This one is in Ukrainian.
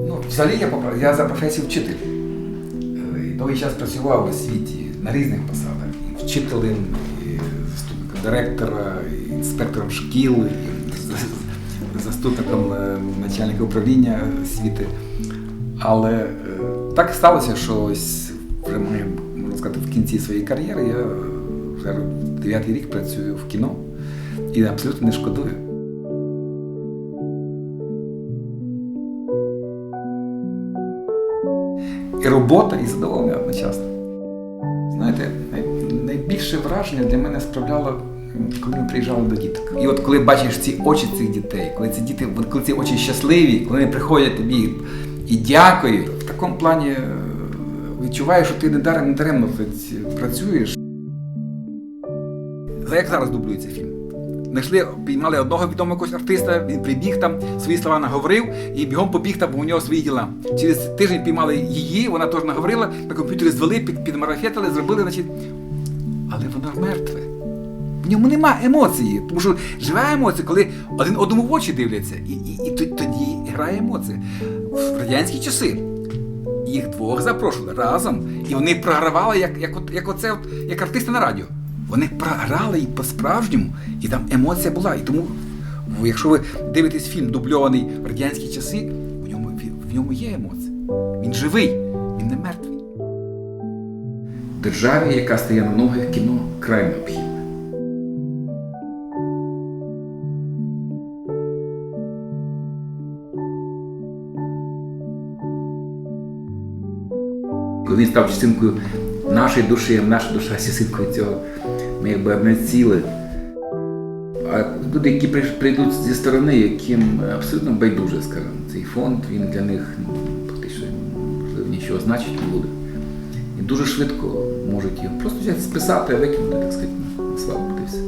Ну, взагалі я, я за професією вчитель. Е, довгий час працював у освіті на різних посадах. І вчителем, і заступником директора, і інспектором шкіл, і заступником е, начальника управління освіти. Але е, так сталося, що ось вже можна сказати, в кінці своєї кар'єри я е, вже дев'ятий рік працюю в кіно і абсолютно не шкодую. І робота, і задоволення одночасно. Знаєте, найбільше враження для мене справляло, коли ми приїжджали до діток. І от коли бачиш ці очі цих дітей, коли ці діти, коли ці очі щасливі, коли вони приходять тобі і дякують, в такому плані е, відчуваєш, що ти не даремно працюєш. Як зараз дублюється фільм? Знайшли, піймали одного відомого артиста, він прибіг там, свої слова наговорив і бігом побіг там, бо у нього свої діла. Через тиждень піймали її, вона теж наговорила, на комп'ютері звели, під, підмарафетили, зробили, значить. Але воно мертве. В ньому нема емоції, тому що жива емоція, коли один одному в очі дивляться, і, і, і тоді грає емоція. В радянські часи їх двох запрошували разом, і вони програвали, як, як, як, оце, як артисти на радіо. Вони програли і по-справжньому, і там емоція була. І тому, якщо ви дивитесь фільм, дубльований в радянські часи, в ньому, в ньому є емоція. Він живий, він не мертвий. Державі, яка стає на ноги, кіно край необхідне. Коли він став частинкою нашої душі, наша душа сісинкою цього, ми якби одне ціли. А люди, які прийдуть зі сторони, яким абсолютно байдуже, скажімо, цей фонд, він для них ну, практично можливо, нічого значить не буде. І дуже швидко можуть його просто взяти, списати, викинути, так сказати, слава все.